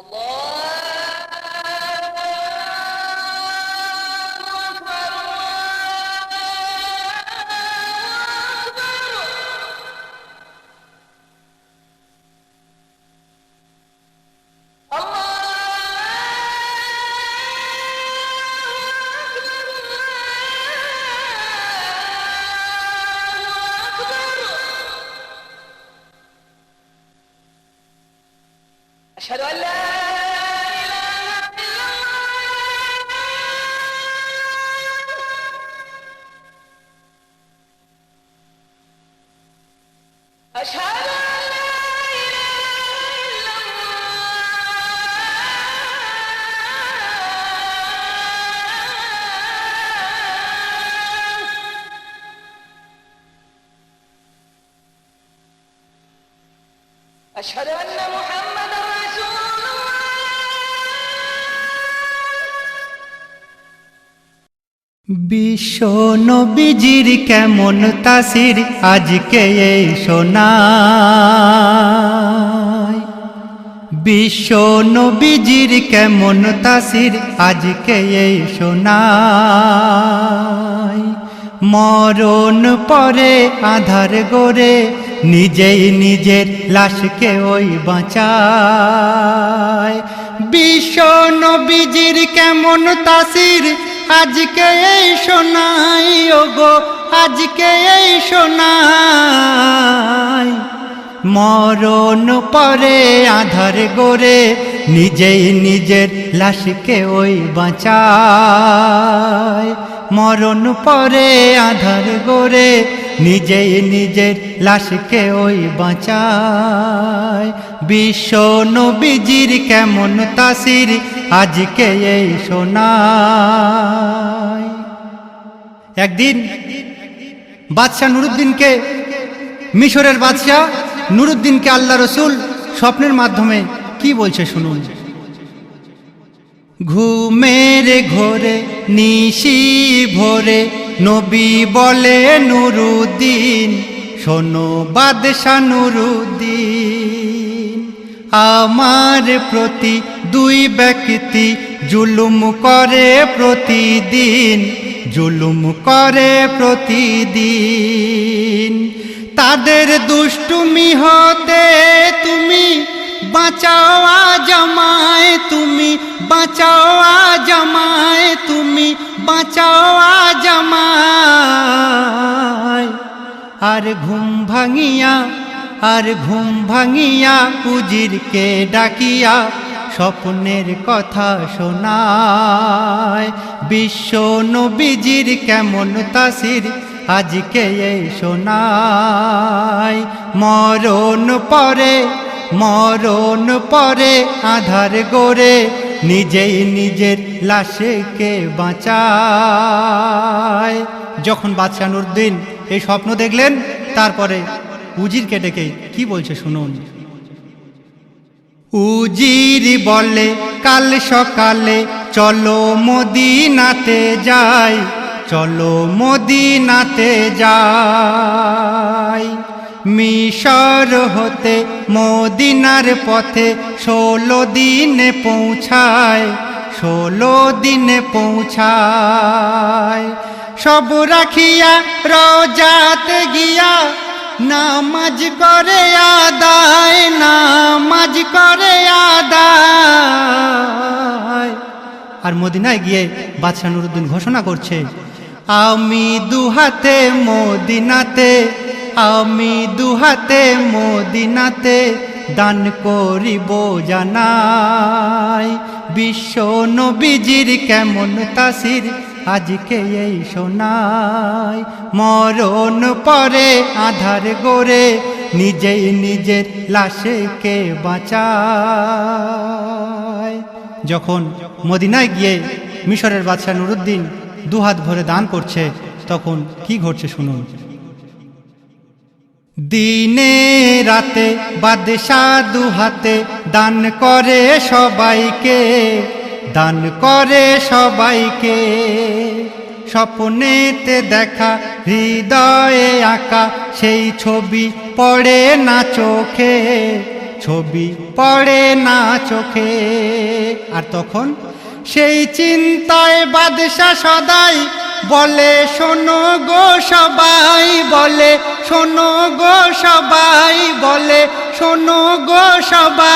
Allah বিশ্ব নবীজির কেমন তাসির? আজকে এই সোনায়। বিশ্ব নবীজির কেমন তাসির? আজকে এই সোনায়। মরণ পরে আধার গড়ে নিজেই নিজের লাশকে ওই বাঁচায়। বিশ্ব নবীজির কেমন তাসির? আজকে এই শোনাই ওগো, আজকে এই শোনাই মরণ পরে আধার গোরে নিজেই নিজের লাশকে ওই বাঁচায়। মরণ পরে আধার গড়ে নিজেই নিজের লাশকে ওই বাঁচায়। বিশ্ব কেমন তাসির, আজকে এই শোনায় একদিন বাদশাহ নুরুদ্দিনকে, মিশরের বাদশাহ নুরুদ্দিনকে আল্লাহ রসুল স্বপ্নের মাধ্যমে কি বলছে শুনুন? ঘুমের ঘোরে, নিশি ভোরে নবী বলে নুরুদ্দিন, শোনো বাদশাহ নুরুদ্দিন। আমার প্রতি দুই ব্যক্তি জুলুম করে প্রতিদিন, জুলুম করে প্রতিদিন। তাদের দুষ্টুমি হতে তুমি বাঁচাও জামায় তুমি বাঁচাও জামায় তুমি বাঁচাও জামায় আর ঘুম ভাঙিয়া, আর ঘুম ভাঙিয়া উজিরকে ডাকিয়া স্বপ্নের কথা শোনায়। বিশ্ব নবীজির কেমন তাসির আজকে এই শোনায়। মরণ পরে মরণ পরে আধার গড়ে নিজেই নিজের লাশকে বাঁচায়? যখন বাদশাহ নুরদ্দিন এই স্বপ্ন দেখলেন, তারপরে উজিরকে ডেকে কি বলছে শুনুন। উজির বলে, কাল সকালে চলো মদিনাতে যাই, চলো মদিনাতে যাই। মিশর হতে মদিনার পথে ষোলো দিনে পৌঁছায়, ষোলো দিনে পৌঁছায়। সব রাখিয়া রোজাতে গিয়া নামাজ করে আদায়, নামাজ করে আদায়। আর মদিনায় গিয়ে বাদশাহ নুরুদ্দিন ঘোষণা করছে, আমি দুহাতে মদিনাতে আমি দুহাতে মদিনাতে দান করিব জানাই। বিশ্ব নবীজির কেমন তাসির, আজকে এই শোনাই। মরণ পরে আধার গড়ে নিজেই নিজের লাশকে বাঁচায়? যখন মদিনায় গিয়ে মিশরের বাদশাহ নুরুদ্দিন দুহাত ভরে দান করছে, তখন কি ঘটছে শুনুন। দিনে রাতে বাদশাহ দুহাতে দান করে সবাইকে, দান করে সবাইকে। স্বপ্নেতে দেখা হৃদয়ে আঁকা, সেই ছবি পড়ে না চোখে, ছবি পড়ে না চোখে। আর তখন সেই চিন্তায় বাদশা সদাই বলে, শোনো গো সবাই, বলে, শোনো গো সবাই, বলে, শোনো গো সবাই।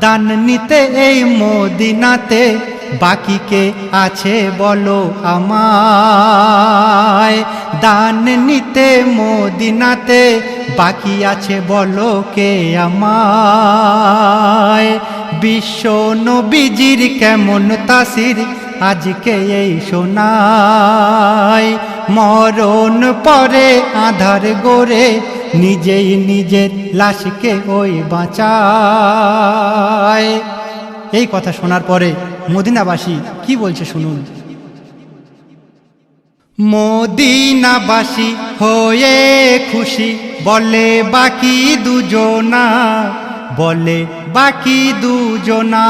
দান নিতে এই মদিনাতে বাকি কে আছে বলো আমায়। দান নিতে মদিনাতে বাকি আছে বলো কে আমায়। বিশ্ব নবীজির কেমন তাসির আজকে এই শোনায় মরণ পরে আধার গোরে নিজেই নিজের লাশকে ওই বাঁচায়। এই কথা শোনার পরে মদিনাবাসী কি বলছে শুনুন। মদিনাবাসী হয়ে খুশি, বলে বাকি দুজনা, বলে বাকি দুজনা।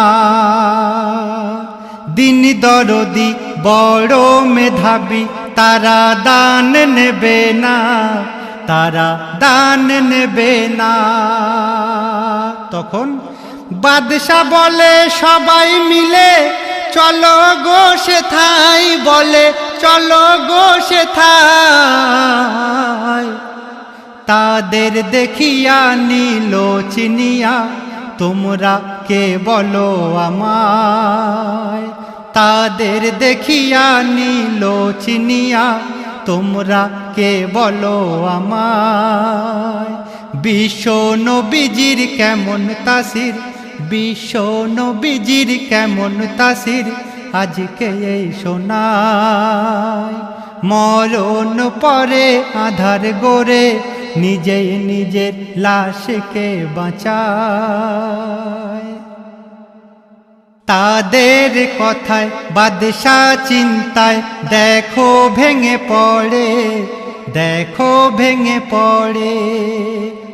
দিন দরদি বড় মেধাবী, তারা দান নেবে না, তারা দান নেবে না। তখন বাদশা বলে, সবাই মিলে, চলো গো সে থাই বলে, চলো গো সে তাদের দেখিয়া নিল চিনিয়া তোমরা কে বলো আমায়? তাদের দেখিয়া নিল চিনিয়া, তোমরা কে বলো আমায়? বিশ্ব নবীজির কেমন তাসির, বিশ্ব নবীজির কেমন তাসির আজকে এই শোনায় মরণ পরে আধার গোরে নিজেই নিজের লাশকে বাঁচায়। তাদের কথায় বাদশা চিন্তায়, দেখো ভেঙে পড়ে, দেখো ভেঙে পড়ে।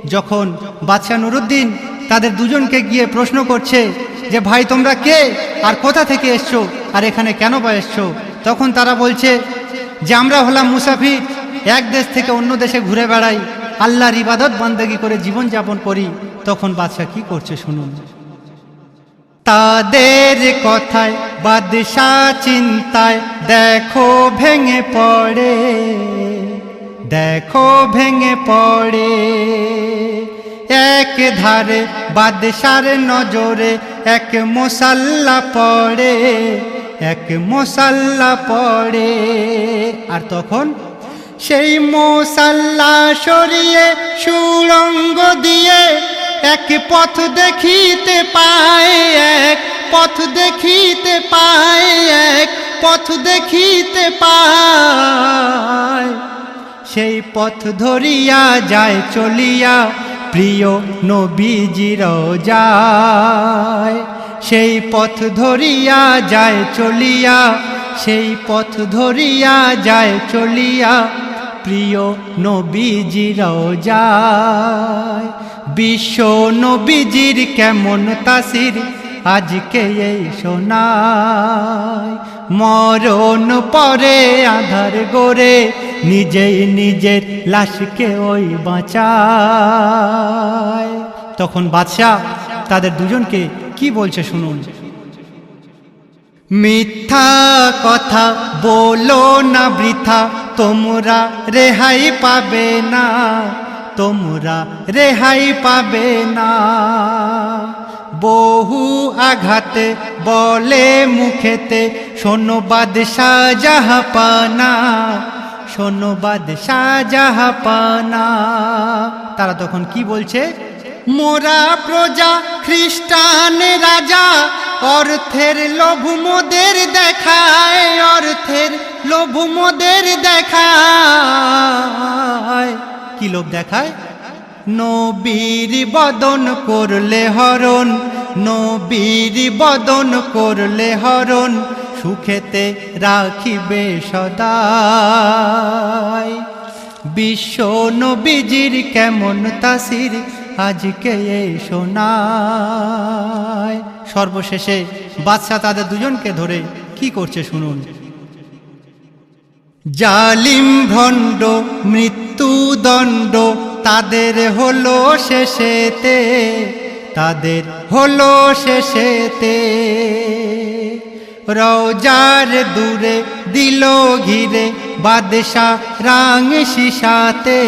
যখন বাদশাহ নুরুদ্দিন তাদের দুজনকে গিয়ে প্রশ্ন করছে যে, ভাই, তোমরা কে? আর কোথা থেকে এসছো? আর এখানে কেন বা এসছো? তখন তারা বলছে যে, আমরা হলাম মুসাফির, এক দেশ থেকে অন্য দেশে ঘুরে বেড়াই। আল্লাহর ইবাদত, বান্দেগি করে জীবনযাপন করি, তখন বাদশাহ কি করছে শুনুন। তাদের কথায় বাদশা চিন্তায়, দেখো ভেঙে পড়ে, দেখো ভেঙে পড়ে। এক ধারে বাদশার নজরে এক মশাল্লা পড়ে, এক মশাল্লা পড়ে। আর তখন সেই মশাল্লা সরিয়ে সুরঙ্গ দিয়ে এক পথ দেখিতে পায়, এক পথ দেখিতে পায়, এক পথ দেখিতে পায়। সেই পথ ধরিয়া যায়, চলিয়া প্রিয় নবীজির যায়। সেই পথ ধরিয়া যায়, চলিয়া, সেই পথ ধরিয়া যায়, চলিয়া প্রিয় নবীজির যায়। বিশ্ব নবীজির কেমন তাসির? আজকে এই শোনায়। মরণ পরে আধার গোরে নিজেই নিজের লাশকে ওই বাঁচায়। তখন বাদশাহ তাদের দুজনকে কি বলছে শুনুন। মিথ্যা কথা বলো না বৃথা। তোমরা রেহাই পাবে না, তোমরা রেহাই পাবে না। বহু আঘাতে বলে মুখেতে, শোনো বাদশাহ জাহাপানা, শোনো বাদশাহ জাহাপানা। তারা তখন কি বলছে? মোরা প্রজা, খ্রিস্টান রাজা, অর্থের লোভ মোদের দেখায়, অর্থের লোভ মোদের দেখায়। কি লোভ দেখায়? নবীর বদন করলে হরণ, নবীর বদন করলে হরণ, সুখেতে রাখিবে সদাই। বিশ্ব নবীজির কেমন তাসির, আজকে শোনায়। সর্বশেষে বাদশাহ তাদের দুজনকে ধরে কি করছে শুনুন। জালিম ভণ্ড, মৃত্যুদণ্ড, তাদের হলো শেষেতে, তাদের হলো শেষেতে। রওজার দূরে দিল ঘিরে বাদশা রাং শিশাতে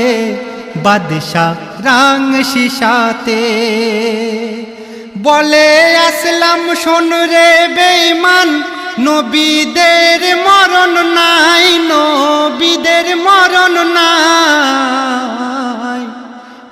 বাদশা রাং শিশাতে বলে আসলাম, শোন রে বেঈমান নবীদের মরণ নাই, নবীদের মরণ নাই।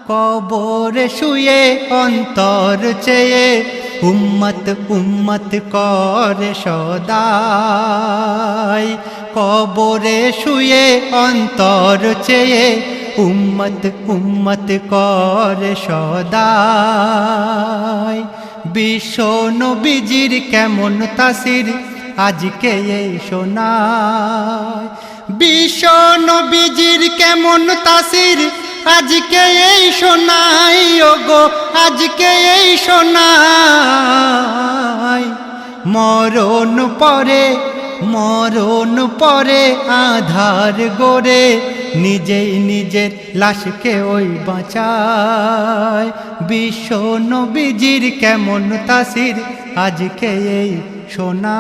কবরে শুয়ে অন্তর চেয়ে উম্মত উম্মত করে সদাই। কবরে শুয়ে অন্তর চেয়ে উম্মত উম্মত করে সদাই। বিশ্ব নবীজির কেমন তাসির আজকে এই শোনায় বিশ্ব নবীজির কেমন তাসির। আজকে এই শোনাই ওগো, আজকে এই শোনাই মরণ পরে মরণ পরে আধার গড়ে, নিজেই নিজের লাশকে ওই বাঁচায়। বিশ্ব নবীজির কেমন তাসির। আজকে এই শোনায়।